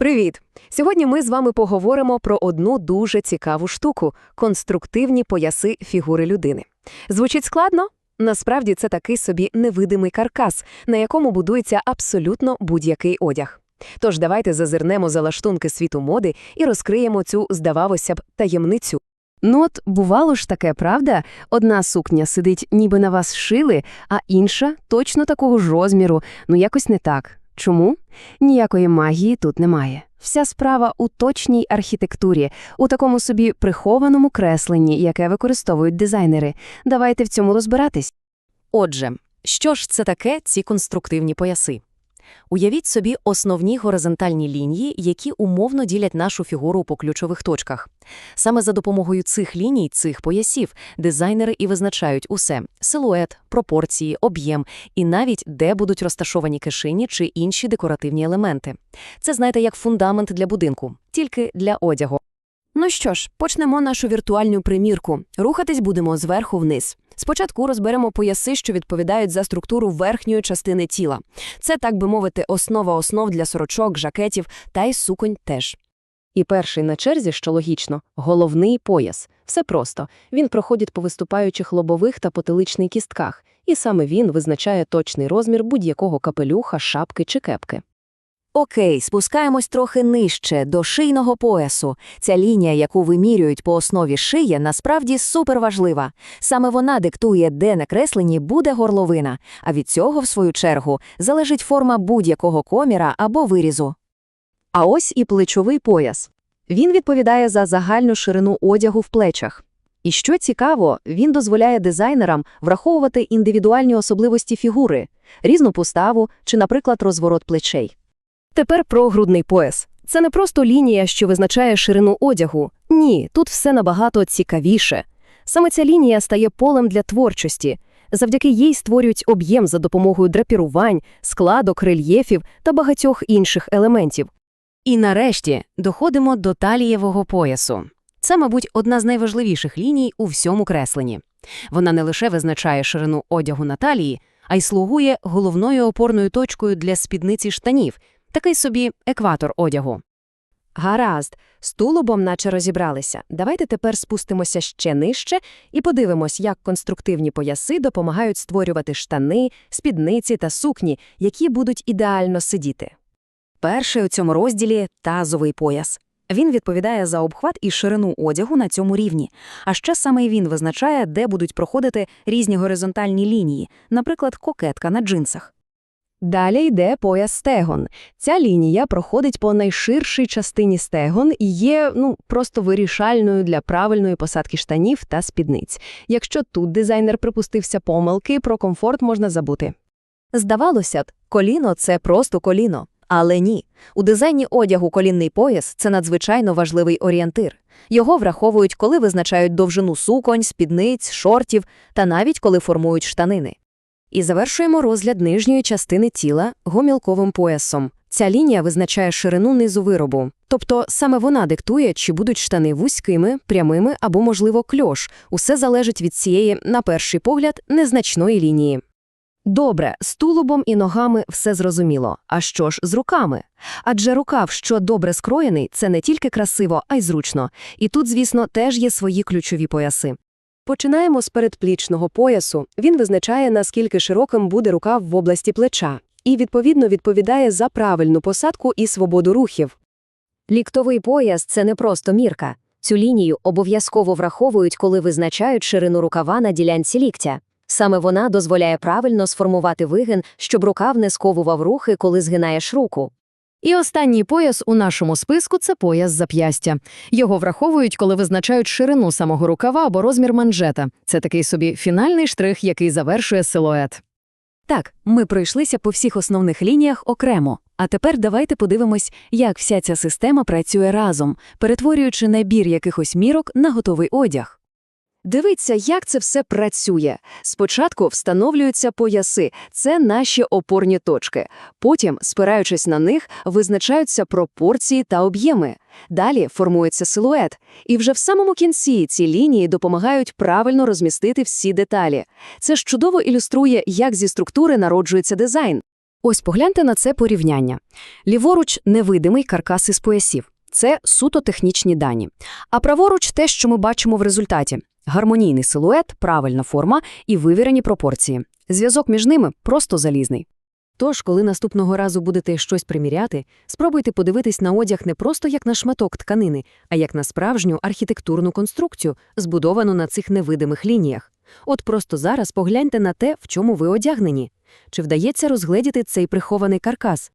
Привіт! Сьогодні ми з вами поговоримо про одну дуже цікаву штуку конструктивні пояси фігури людини. Звучить складно? Насправді це такий собі невидимий каркас, на якому будується абсолютно будь-який одяг. Тож давайте зазирнемо за лаштунки світу моди і розкриємо цю, здавалося б, таємницю. Ну от, бувало ж таке, правда? Одна сукня сидить, ніби на вас шили, а інша точно такого ж розміру, ну якось не так. Чому? Ніякої магії тут немає. Вся справа у точній архітектурі, у такому собі прихованому кресленні, яке використовують дизайнери. Давайте в цьому розбиратись. Отже, що ж це таке ці конструктивні пояси? Уявіть собі основні горизонтальні лінії, які умовно ділять нашу фігуру по ключових точках. Саме за допомогою цих ліній, цих поясів, дизайнери і визначають усе – силует, пропорції, об'єм і навіть де будуть розташовані кишені чи інші декоративні елементи. Це, знаєте, як фундамент для будинку, тільки для одягу. Ну що ж, почнемо нашу віртуальну примірку. Рухатись будемо зверху вниз. Спочатку розберемо пояси, що відповідають за структуру верхньої частини тіла. Це, так би мовити, основа основ для сорочок, жакетів та й суконь теж. І перший на черзі, що логічно, головний пояс. Все просто. Він проходить по виступаючих лобових та потиличних кістках, і саме він визначає точний розмір будь-якого капелюха, шапки чи кепки. Окей, спускаємось трохи нижче, до шийного поясу. Ця лінія, яку вимірюють по основі шиї, насправді суперважлива. Саме вона диктує, де на кресленні буде горловина, а від цього, в свою чергу, залежить форма будь-якого коміра або вирізу. А ось і плечовий пояс. Він відповідає за загальну ширину одягу в плечах. І що цікаво, він дозволяє дизайнерам враховувати індивідуальні особливості фігури, різну поставу чи, наприклад, розворот плечей. Тепер про грудний пояс. Це не просто лінія, що визначає ширину одягу. Ні, тут все набагато цікавіше. Саме ця лінія стає полем для творчості. Завдяки їй створюють об'єм за допомогою драпірувань, складок, рельєфів та багатьох інших елементів. І нарешті доходимо до талієвого поясу. Це, мабуть, одна з найважливіших ліній у всьому кресленні. Вона не лише визначає ширину одягу на талії, а й слугує головною опорною точкою для спідниці штанів, такий собі екватор одягу. Гаразд, з тулубом наче розібралися. Давайте тепер спустимося ще нижче і подивимось, як конструктивні пояси допомагають створювати штани, спідниці та сукні, які будуть ідеально сидіти. Перший у цьому розділі – тазовий пояс. Він відповідає за обхват і ширину одягу на цьому рівні. А ще саме він визначає, де будуть проходити різні горизонтальні лінії, наприклад, кокетка на джинсах. Далі йде пояс стегон. Ця лінія проходить по найширшій частині стегон і є ну, просто вирішальною для правильної посадки штанів та спідниць. Якщо тут дизайнер припустився помилки, про комфорт можна забути. Здавалося б, коліно – це просто коліно. Але ні. У дизайні одягу колінний пояс – це надзвичайно важливий орієнтир. Його враховують, коли визначають довжину суконь, спідниць, шортів та навіть коли формують штанини. І завершуємо розгляд нижньої частини тіла гомілковим поясом. Ця лінія визначає ширину низу виробу. Тобто саме вона диктує, чи будуть штани вузькими, прямими або, можливо, кльош. Усе залежить від цієї, на перший погляд, незначної лінії. Добре, з тулубом і ногами все зрозуміло. А що ж з руками? Адже рукав, що добре скроєний, це не тільки красиво, а й зручно. І тут, звісно, теж є свої ключові пояси. Починаємо з передплічного поясу. Він визначає, наскільки широким буде рукав в області плеча, і, відповідно, відповідає за правильну посадку і свободу рухів. Ліктовий пояс – це не просто мірка. Цю лінію обов'язково враховують, коли визначають ширину рукава на ділянці ліктя. Саме вона дозволяє правильно сформувати вигин, щоб рукав не сковував рухи, коли згинаєш руку. І останній пояс у нашому списку це пояс зап'ястя. Його враховують, коли визначають ширину самого рукава або розмір манжета. Це такий собі фінальний штрих, який завершує силует. Так, ми пройшлися по всіх основних лініях окремо. А тепер давайте подивимось, як вся ця система працює разом, перетворюючи набір якихось мірок на готовий одяг. Дивіться, як це все працює. Спочатку встановлюються пояси, це наші опорні точки. Потім, спираючись на них, визначаються пропорції та об'єми. Далі формується силует. І вже в самому кінці ці лінії допомагають правильно розмістити всі деталі. Це ж чудово ілюструє, як зі структури народжується дизайн. Ось погляньте на це порівняння. Ліворуч – невидимий каркас із поясів. Це суто технічні дані. А праворуч – те, що ми бачимо в результаті. Гармонійний силует, правильна форма і вивірені пропорції. Зв'язок між ними просто залізний. Тож, коли наступного разу будете щось приміряти, спробуйте подивитись на одяг не просто як на шматок тканини, а як на справжню архітектурну конструкцію, збудовану на цих невидимих лініях. От просто зараз погляньте на те, в чому ви одягнені. Чи вдається розгледіти цей прихований каркас?